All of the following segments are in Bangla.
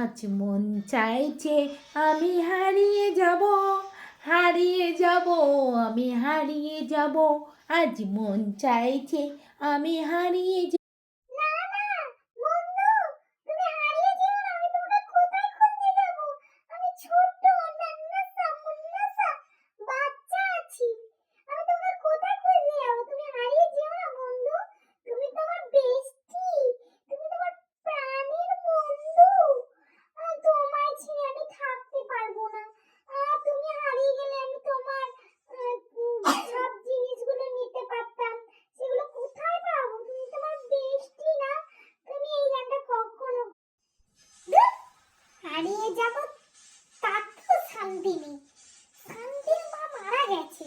আজ মন চাইছে আমি হারিয়ে যাব হারিয়ে যাব, আমি হারিয়ে যাব। আজ মন চাইছে আমি হারিয়ে যাব না না বন্ধু তুমি হারিয়ে যেও না আমি তোমাকে কোথায় খুঁজতে যাব আমি ছোট্ট নান্নাসা মুন্নাসা বাচ্চা আছি আমি তোমাকে কোথায় খুঁজতে যাব তুমি হারিয়ে যেও না বন্ধু তুমি তো আমার বেস্টি তুমি তো আমার প্রাণের বন্ধু আহ, তোমায় ছেড়ে আমি থাকতে পারব না আহ, তুমি হারিয়ে গেলে আমি তোমার আহ, উম, সব জিনিসগুলো নিতে পারতাম সেগুলো কোথায় পাবো তুমি তোমার বেস্টি না তুমি এই গানটা কখনো ধুর, হারিয়ে যাব তাতেও শান্তি নেই। শান্তির মা মারা গেছে,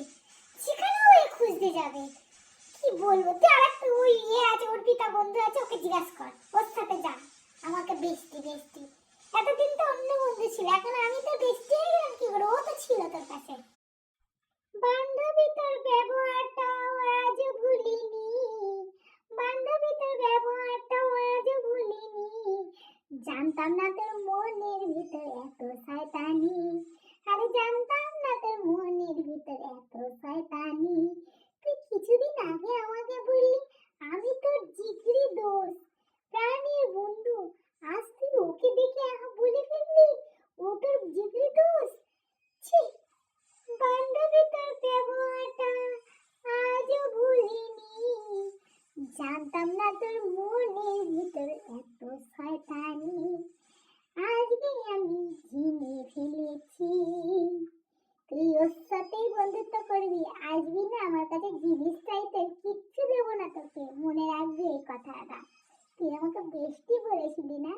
সেখানেও এ খুঁজতে যাবে। কি বলব? তুই আর একটা ওই ইয়ে আছে অর্পিতা বন্ধু আছে, ওকে জিজ্ঞাসা কর। ওর সাথে যা, আমাকে বেস্টি বেস্টি। এতদিন তো অন্য বন্ধু ছিল, এখন আমি তো বেস্টি হয়ে গেলাম, কি করে? ও তো ছিল তোর কাছে বান্ধবী তোর ব্যবহারটাও আজ ভুলিনি। বান্ধবী তোর ব্যবহারটাও আজ ভুলিনি। জানতাম না তোর মনের ভিতর এত শয়তানি। আরে জানতাম না তোর মনের ভিতর এত শয়তানি। তুই কিছুদিন আগে আমাকে বললি, আমি তোর জিগরি দোষ। প্রাণীর বন্ধু, আজ তুই ওকে দেখে এখন বলে ফেললি, ও তোর জিগরি দোষ? ছি, বান্ধবী তোর ব্যবহারটা আজও ভুলিনি। জানতাম না তোর মন আমি ঝিমে ফেলেছি। তুই ওর সাথেই বন্ধুত্ব করবি। আসবি না? আমার কাছে জিনিস চাইতে কিচ্ছু দেবো না তোকে। মনে রাখবি এই কথাটা। তুই আমাকে বেশটি বলেছিলি না?